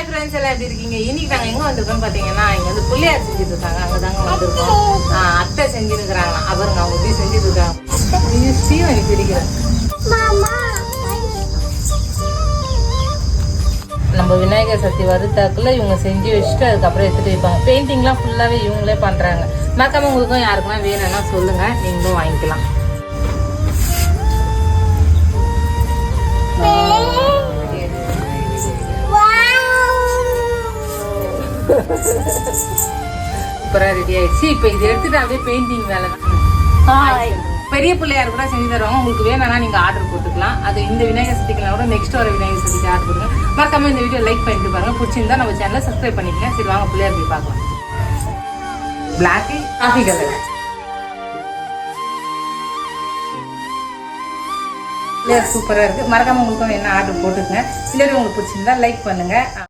Hi friends எல்லாம் எப்படி இருக்கீங்க? இன்னைக்கு நாங்கள் எங்கே வந்திருக்கோம் பார்த்தீங்கன்னா இங்கே வந்து பிள்ளையார் செஞ்சுட்டு இருக்காங்க. அங்கே தாங்க வந்திருக்கோம். அத்தை செஞ்சுட்டு அவருங்க அவங்க எப்படி செஞ்சுட்டு இருக்காங்க ஐயோ, ஸ்ரீவனி பிடிக்கிறேன் நம்ம விநாயகர் சக்தி வறுத்தாக்குல இவங்க செஞ்சு வச்சுட்டு அதுக்கப்புறம் எடுத்துட்டு வைப்பாங்க பெயிண்டிங்லாம் ஃபுல்லாகவே இவங்களே பண்ணுறாங்க மறக்காம உங்களுக்கும் யாருக்குலாம் வேணும்னா சொல்லுங்கள் நீங்களும் வாங்கிக்கலாம். சூப்பரா ரெடி ஆயிடுச்சு. இப்போ இது எடுத்துட்டு அப்படியே பெயிண்டிங் வேலை தான். பெரிய பிள்ளையார் கூட செஞ்சு தருவாங்க. உங்களுக்கு வேணும்னா நீங்க ஆர்டர் போட்டுக்கலாம் அது இந்த விநாயகர் சதுர்த்திக்கலாம் கூட நெக்ஸ்ட் வர விநாயகர் சதுர்த்திக்கு ஆர்டர் போடுங்க மறக்காம இந்த வீடியோ லைக் பண்ணிட்டு பாருங்க. பிடிச்சிருந்தா நம்ம சேனலை சப்ஸ்கிரைப் பண்ணிக்கங்க. சரி வாங்க பிள்ளையார் போய் பார்க்கலாம். பிளாக் காஃபி கலர் பிள்ளையார் சூப்பரா இருக்கு. மறக்காம உங்களுக்கும் என்ன ஆர்டர் போட்டுக்கங்க. சிலர் உங்களுக்கு பிடிச்சிருந்தா லைக் பண்ணுங்க.